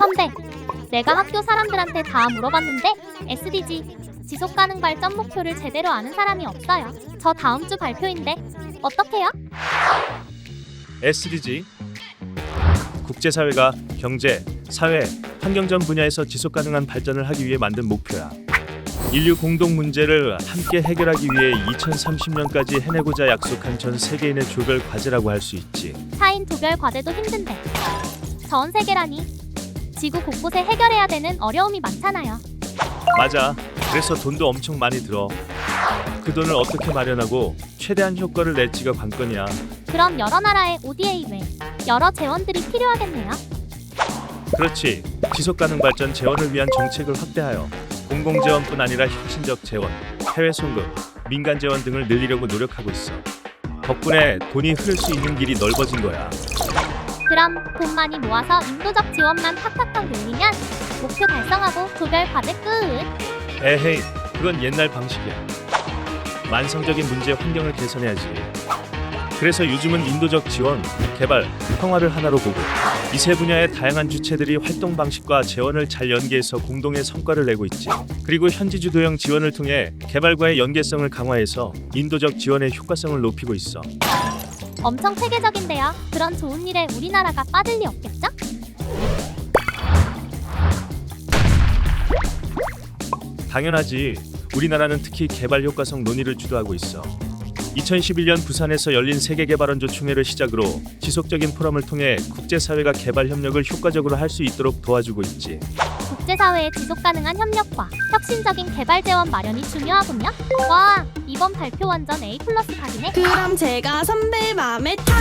선배, 내가 학교 사람들한테 다 물어봤는데 SDG 지속 가능 발전 목표를 제대로 아는 사람이 없어요. 저 다음 주 발표인데 어떡해요? SDG 국제사회가 경제, 사회, 환경 전 분야에서 지속 가능한 발전을 하기 위해 만든 목표야. 인류 공동 문제를 함께 해결하기 위해 2030년까지 해내고자 약속한 전 세계인의 조별 과제라고 할 수 있지. 타인 도별 과제도 힘든데 전 세계라니 지구 곳곳에 해결해야 되는 어려움이 많잖아요. 맞아. 그래서 돈도 엄청 많이 들어. 그 돈을 어떻게 마련하고 최대한 효과를 낼지가 관건이야. 그럼 여러 나라의 ODA 외 여러 재원들이 필요하겠네요. 그렇지. 지속 가능 발전 재원을 위한 정책을 확대하여 공공 재원뿐 아니라 혁신적 재원, 해외 송금, 민간 재원 등을 늘리려고 노력하고 있어. 덕분에 돈이 흐를 수 있는 길이 넓어진 거야. 그럼 돈 많이 모아서 인도적 지원만 팍팍팍 늘리면 목표 달성하고 도별 과제 끝. 에헤이, 그건 옛날 방식이야. 만성적인 문제 환경을 개선해야지. 그래서 요즘은 인도적 지원, 개발, 평화를 하나로 보고 이 세 분야의 다양한 주체들이 활동 방식과 재원을 잘 연계해서 공동의 성과를 내고 있지. 그리고 현지 주도형 지원을 통해 개발과의 연계성을 강화해서 인도적 지원의 효과성을 높이고 있어. 엄청 체계적인데요. 그런 좋은 일에 우리나라가 빠질 리 없겠죠? 당연하지. 우리나라는 특히 개발 효과성 논의를 주도하고 있어. 2011년 부산에서 열린 세계개발원조 총회를 시작으로 지속적인 포럼을 통해 국제사회가 개발 협력을 효과적으로 할 수 있도록 도와주고 있지. 국제사회의 지속 가능한 협력과 혁신적인 개발 재원 마련이 중요하군요. 와, 이번 발표 완전 A 플러스 각이네. 그럼 제가 선배 맘에 탕